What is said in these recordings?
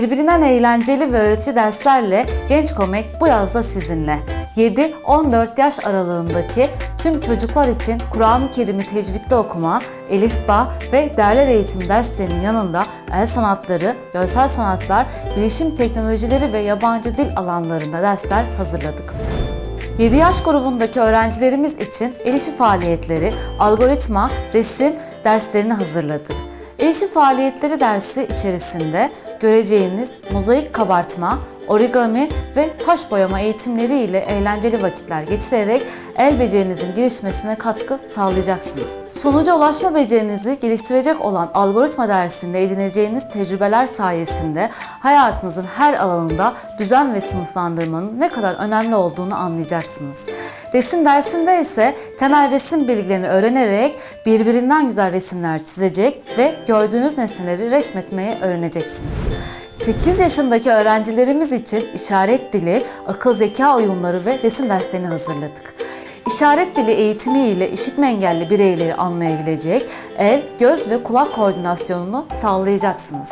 Birbirinden eğlenceli ve öğretici derslerle Genç Komik bu yazda sizinle. 7-14 yaş aralığındaki tüm çocuklar için Kur'an-ı Kerim'i tecvidde okuma, elifba ve değerler eğitimi derslerinin yanında el sanatları, görsel sanatlar, bilişim teknolojileri ve yabancı dil alanlarında dersler hazırladık. 7 yaş grubundaki öğrencilerimiz için el işi faaliyetleri, algoritma, resim derslerini hazırladık. El faaliyetleri dersi içerisinde göreceğiniz mozaik kabartma, origami ve taş boyama eğitimleri ile eğlenceli vakitler geçirerek el becerinizin gelişmesine katkı sağlayacaksınız. Sonuca ulaşma becerinizi geliştirecek olan algoritma dersinde edineceğiniz tecrübeler sayesinde hayatınızın her alanında düzen ve sınıflandırmanın ne kadar önemli olduğunu anlayacaksınız. Resim dersinde ise temel resim bilgilerini öğrenerek birbirinden güzel resimler çizecek ve gördüğünüz nesneleri resmetmeyi öğreneceksiniz. 8 yaşındaki öğrencilerimiz için işaret dili, akıl zeka oyunları ve resim derslerini hazırladık. İşaret dili eğitimi ile işitme engelli bireyleri anlayabilecek el, göz ve kulak koordinasyonunu sağlayacaksınız.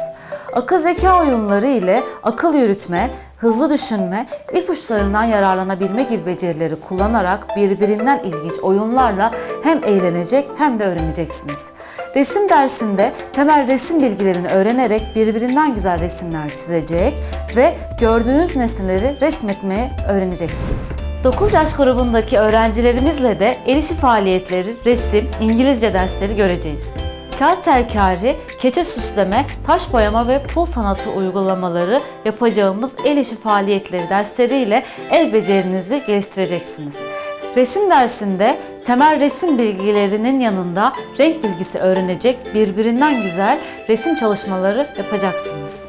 Akıl zeka oyunları ile akıl yürütme, hızlı düşünme, ipuçlarından yararlanabilme gibi becerileri kullanarak birbirinden ilginç oyunlarla hem eğlenecek hem de öğreneceksiniz. Resim dersinde temel resim bilgilerini öğrenerek birbirinden güzel resimler çizecek ve gördüğünüz nesneleri resmetmeyi öğreneceksiniz. 9 yaş grubundaki öğrencilerimizle de el faaliyetleri, resim, İngilizce dersleri göreceğiz. Kağıt telkari, keçe süsleme, taş boyama ve pul sanatı uygulamaları yapacağımız el işi faaliyetleri dersleriyle el becerinizi geliştireceksiniz. Resim dersinde temel resim bilgilerinin yanında renk bilgisi öğrenecek birbirinden güzel resim çalışmaları yapacaksınız.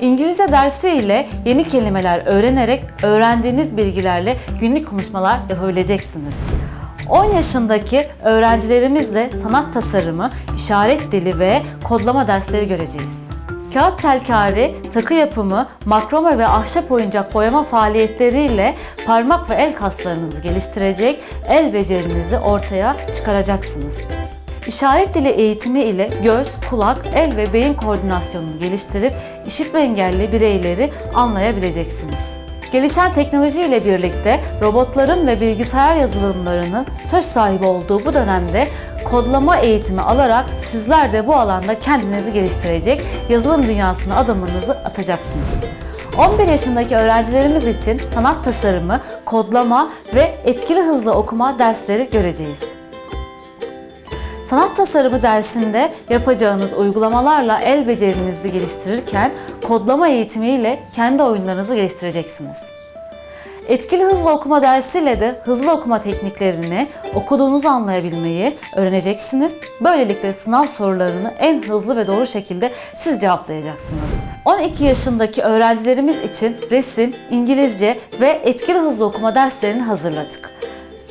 İngilizce dersi ile yeni kelimeler öğrenerek öğrendiğiniz bilgilerle günlük konuşmalar yapabileceksiniz. 10 yaşındaki öğrencilerimizle sanat tasarımı, işaret dili ve kodlama dersleri göreceğiz. Kağıt telkari, takı yapımı, makrome ve ahşap oyuncak boyama faaliyetleriyle parmak ve el kaslarınızı geliştirecek, el becerinizi ortaya çıkaracaksınız. İşaret dili eğitimi ile göz, kulak, el ve beyin koordinasyonunu geliştirip işitme engelli bireyleri anlayabileceksiniz. Gelişen teknoloji ile birlikte robotların ve bilgisayar yazılımlarının söz sahibi olduğu bu dönemde kodlama eğitimi alarak sizler de bu alanda kendinizi geliştirecek, yazılım dünyasına adımınızı atacaksınız. 11 yaşındaki öğrencilerimiz için sanat tasarımı, kodlama ve etkili hızlı okuma dersleri göreceğiz. Sanat tasarımı dersinde yapacağınız uygulamalarla el becerinizi geliştirirken kodlama eğitimiyle kendi oyunlarınızı geliştireceksiniz. Etkili hızlı okuma dersiyle de hızlı okuma tekniklerini, okuduğunuzu anlayabilmeyi öğreneceksiniz. Böylelikle sınav sorularını en hızlı ve doğru şekilde siz cevaplayacaksınız. 12 yaşındaki öğrencilerimiz için resim, İngilizce ve etkili hızlı okuma derslerini hazırladık.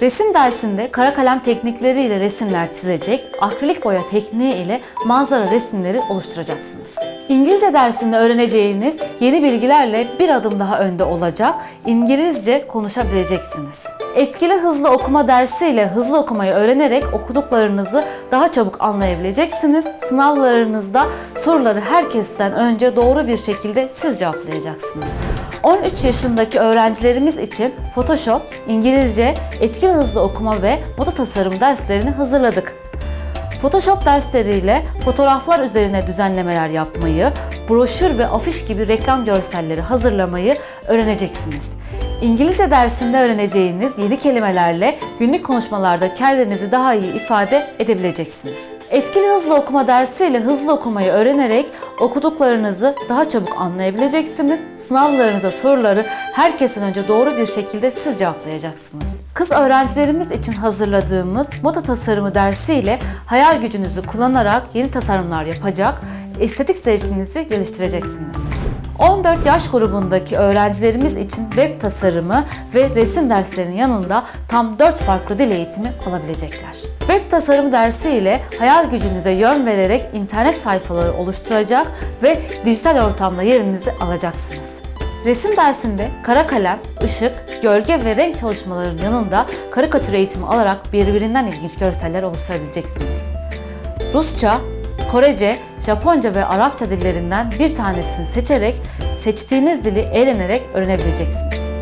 Resim dersinde kara kalem teknikleriyle resimler çizecek, akrilik boya tekniği ile manzara resimleri oluşturacaksınız. İngilizce dersinde öğreneceğiniz yeni bilgilerle bir adım daha önde olacak, İngilizce konuşabileceksiniz. Etkili hızlı okuma dersiyle hızlı okumayı öğrenerek okuduklarınızı daha çabuk anlayabileceksiniz. Sınavlarınızda soruları herkesten önce doğru bir şekilde siz cevaplayacaksınız. 13 yaşındaki öğrencilerimiz için Photoshop, İngilizce, etkili hızlı okuma ve moda tasarım derslerini hazırladık. Photoshop dersleriyle fotoğraflar üzerine düzenlemeler yapmayı, broşür ve afiş gibi reklam görselleri hazırlamayı öğreneceksiniz. İngilizce dersinde öğreneceğiniz yeni kelimelerle günlük konuşmalarda kendinizi daha iyi ifade edebileceksiniz. Etkili hızlı okuma dersiyle hızlı okumayı öğrenerek okuduklarınızı daha çabuk anlayabileceksiniz. Sınavlarınızda soruları herkesin önce doğru bir şekilde siz cevaplayacaksınız. Kız öğrencilerimiz için hazırladığımız moda tasarımı dersiyle hayal gücünüzü kullanarak yeni tasarımlar yapacak, estetik zevkinizi geliştireceksiniz. 14 yaş grubundaki öğrencilerimiz için web tasarımı ve resim derslerinin yanında tam 4 farklı dil eğitimi alabilecekler. Web tasarım dersi ile hayal gücünüze yön vererek internet sayfaları oluşturacak ve dijital ortamda yerinizi alacaksınız. Resim dersinde kara kalem, ışık, gölge ve renk çalışmalarının yanında karikatür eğitimi alarak birbirinden ilginç görseller oluşturabileceksiniz. Rusça, Korece, Japonca ve Arapça dillerinden bir tanesini seçerek seçtiğiniz dili eğlenerek öğrenebileceksiniz.